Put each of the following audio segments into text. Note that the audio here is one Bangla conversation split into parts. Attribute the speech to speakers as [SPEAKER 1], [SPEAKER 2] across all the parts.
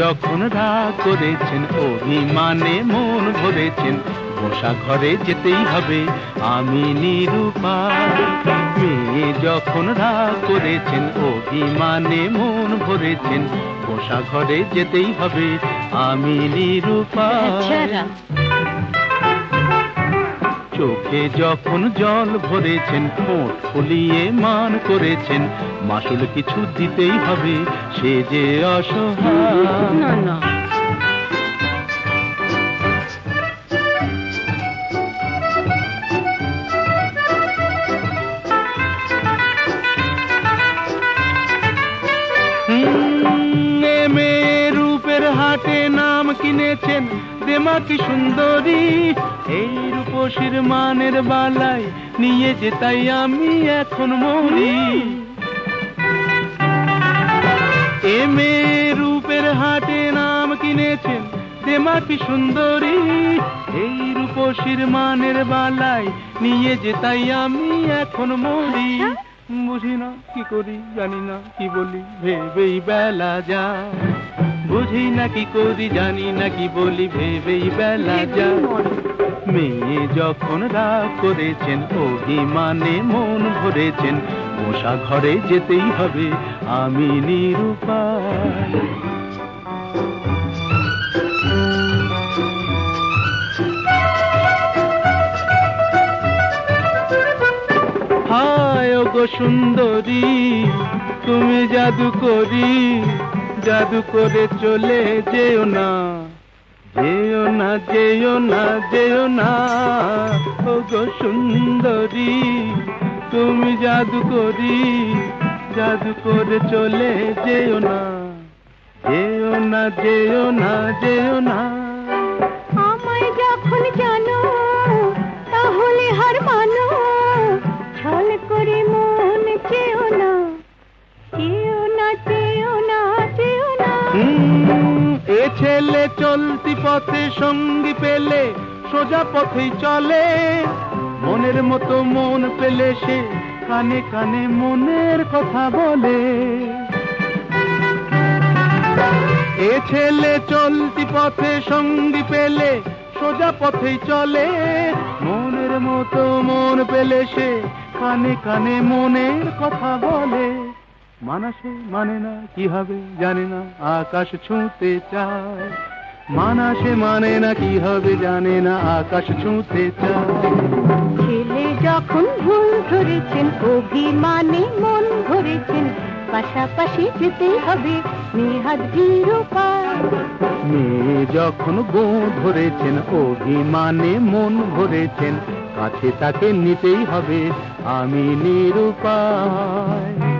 [SPEAKER 1] যখন রাগ করেছেন, অভিমানে মন ভরেছেন, বসা ঘরে যেতেই হবে, আমি নিরূপা। মেয়ে যখন রাগ করেছেন, অভিমানে মন ভরেছেন, বসা ঘরে যেতেই হবে, আমি নিরুপায় চোখে যখন জল ভরেছেন ঠোঁট ফুলিয়ে মান করেছেন মাসুল কিছু দিতেই হবে সে যে অসহায়। হাটে নাম কিনেছেন দেমা কি সুন্দরী রূপসীর মানের বালায় নিয়ে যে তাই আমি এখন মরি। এ রূপের হাটে নাম কিনেছেন দেমা কি সুন্দরী। এই রূপসীর মানের বালায় নিয়ে যে তাই আমি এখন মরি। বুঝি না কি করি জানি না কি বলি ভেবেই বেলা যা বুঝি না কি করি জানি না কি বলি ভেবেই বেলা যায়। মেয়ে যখন রাগ করেছেন, অভিমানে মন ভরেছেন, মশা ঘরে যেতেই হবে, আমি নিরুপায়। হায় গো সুন্দরী, তুমি জাদু করি, জাদু করে চলে যেও না। যেও না যেও না যেও না। ও গো সুন্দরী তুমি জাদু করি জাদু করে চলে যেও না। যেও না যেও না যেও না।
[SPEAKER 2] আমায় যখন জানো তাহলে হার মানো। ছল করে মন চেও না। চেও না চেও না চেও না।
[SPEAKER 1] এ ছেলে চলতি পথে সঙ্গী পেলে সোজা পথেই চলে। মনের মতো মন পেলে সে কানে কানে মনের কথা বলে। এ ছেলে চলতি পথে সঙ্গী পেলে সোজা পথেই চলে। মনের মতো মন পেলে সে কানে কানে মনের কথা বলে। মানাসে মানে না, কি হবে জানে না, আকাশ ছুঁতে চায়। মানাসে মানে না কি হবে জানে না আকাশ ছুঁতে
[SPEAKER 2] ছেলে যখন ভুল ধরেছেন অভিমানে মন ভরেছেন পাশাপাশি যেতেই হবে নেহাত
[SPEAKER 1] মেয়ে যখন গো ধরেছেন অভিমানে মন ভরেছেন কাছে তাকে নিতেই হবে আমি নিরুপায়।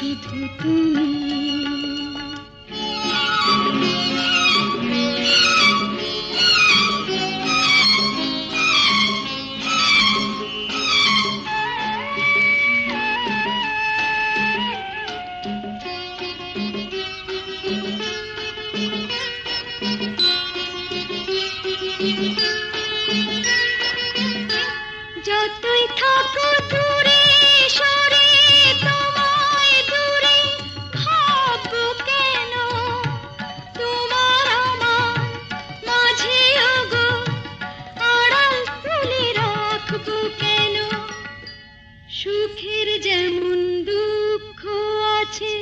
[SPEAKER 3] শুধু তুমি
[SPEAKER 4] সুখের যেমন দুঃখ আছে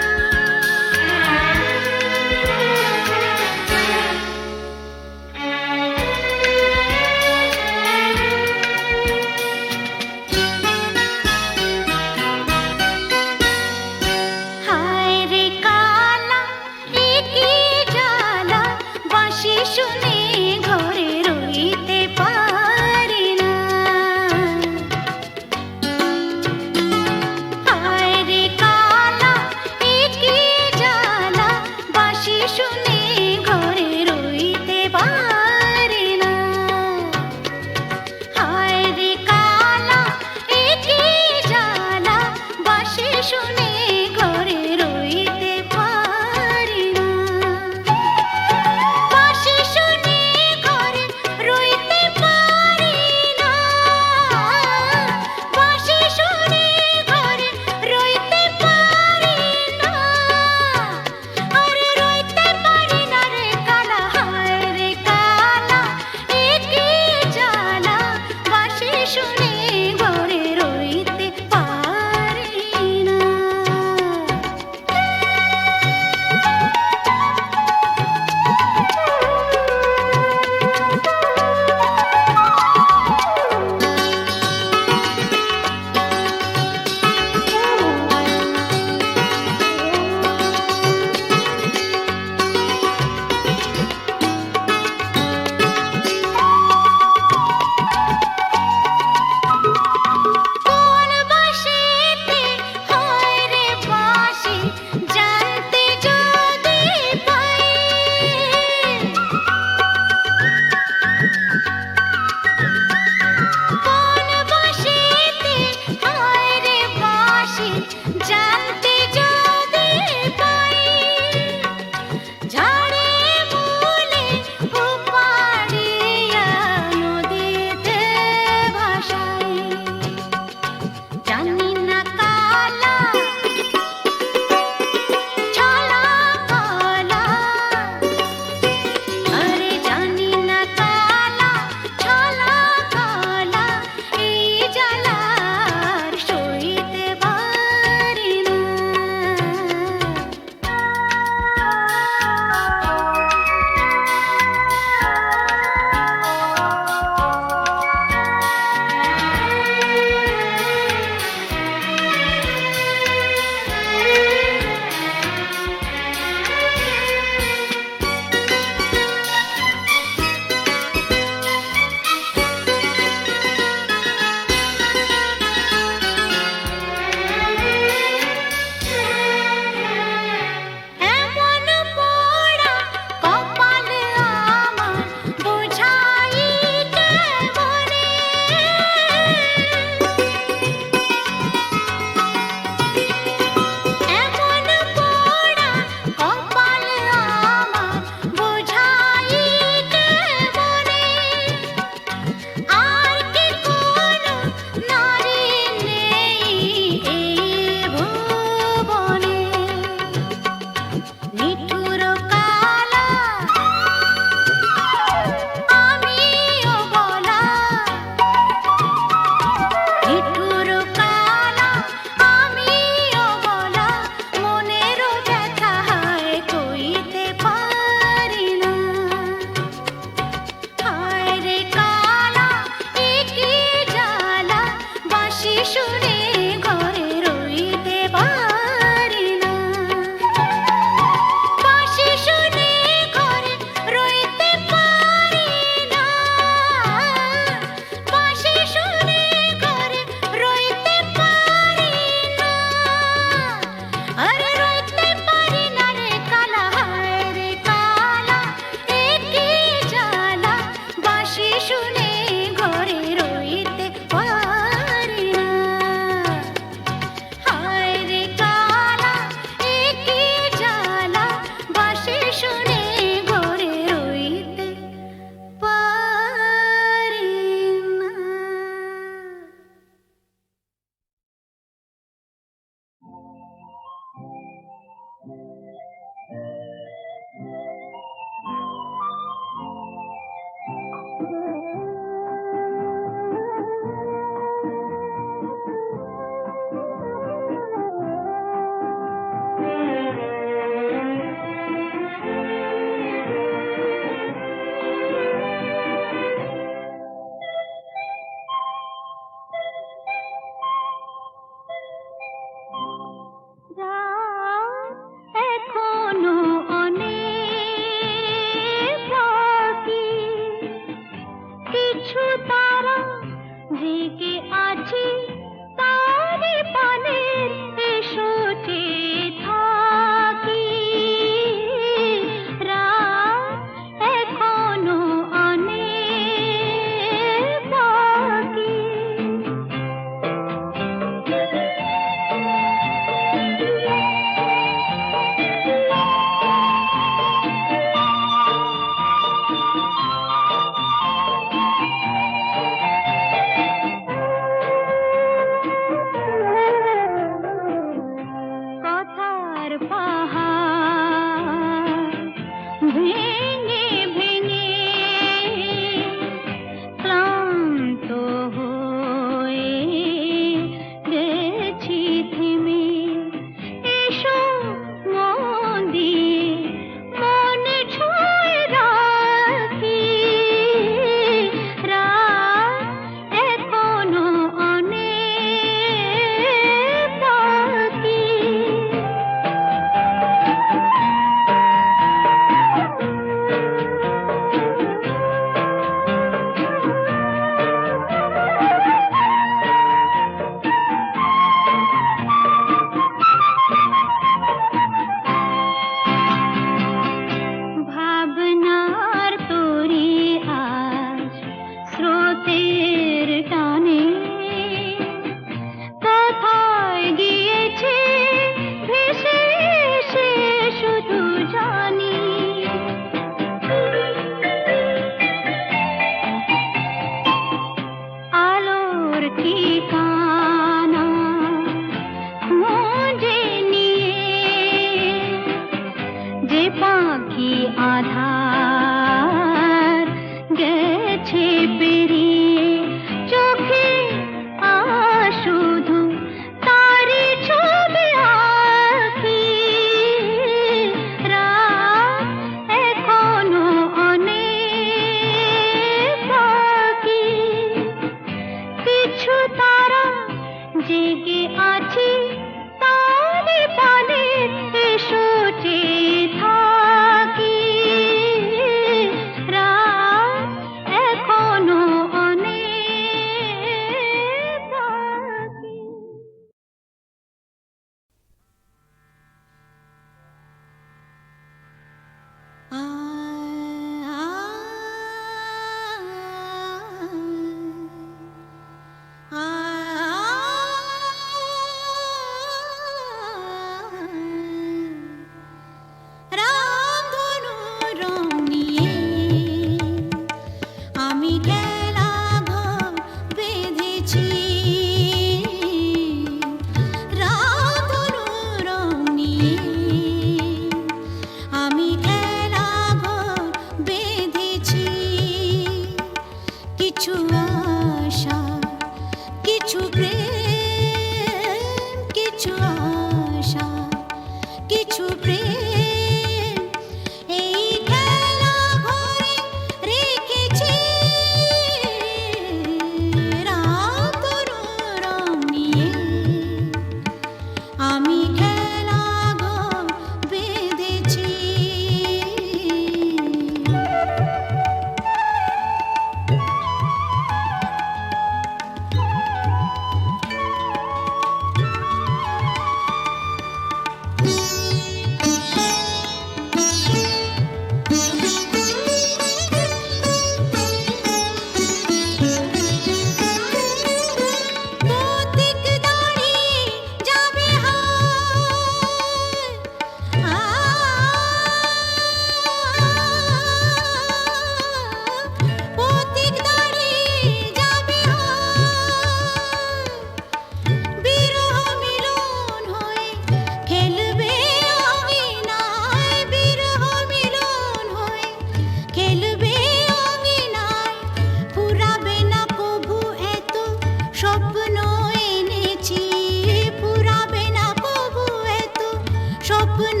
[SPEAKER 4] স্বপ্ন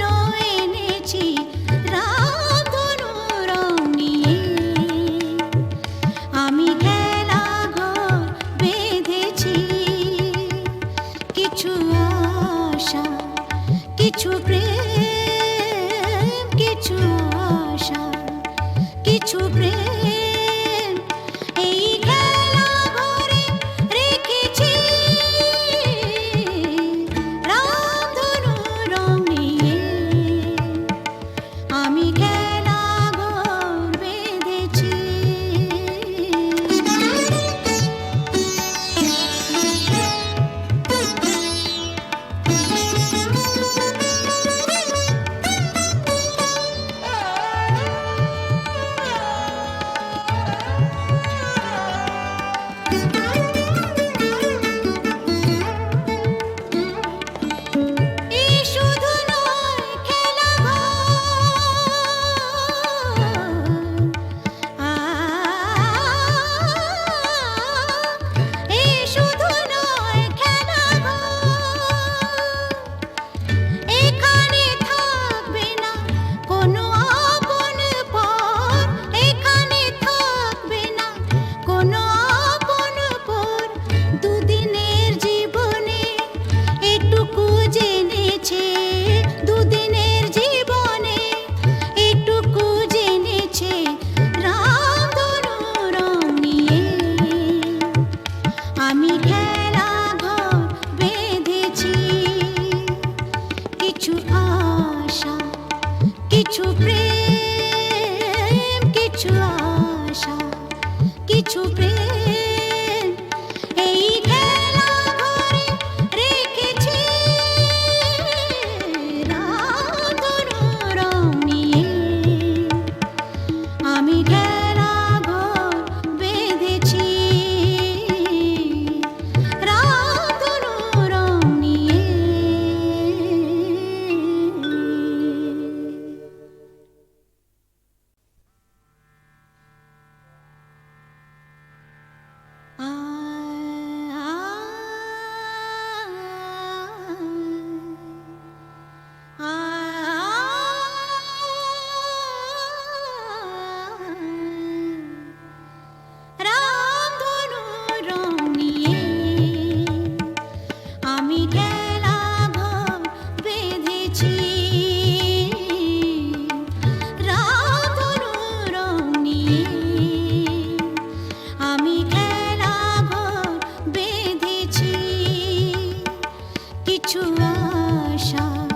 [SPEAKER 4] এনেছি কিছু আশা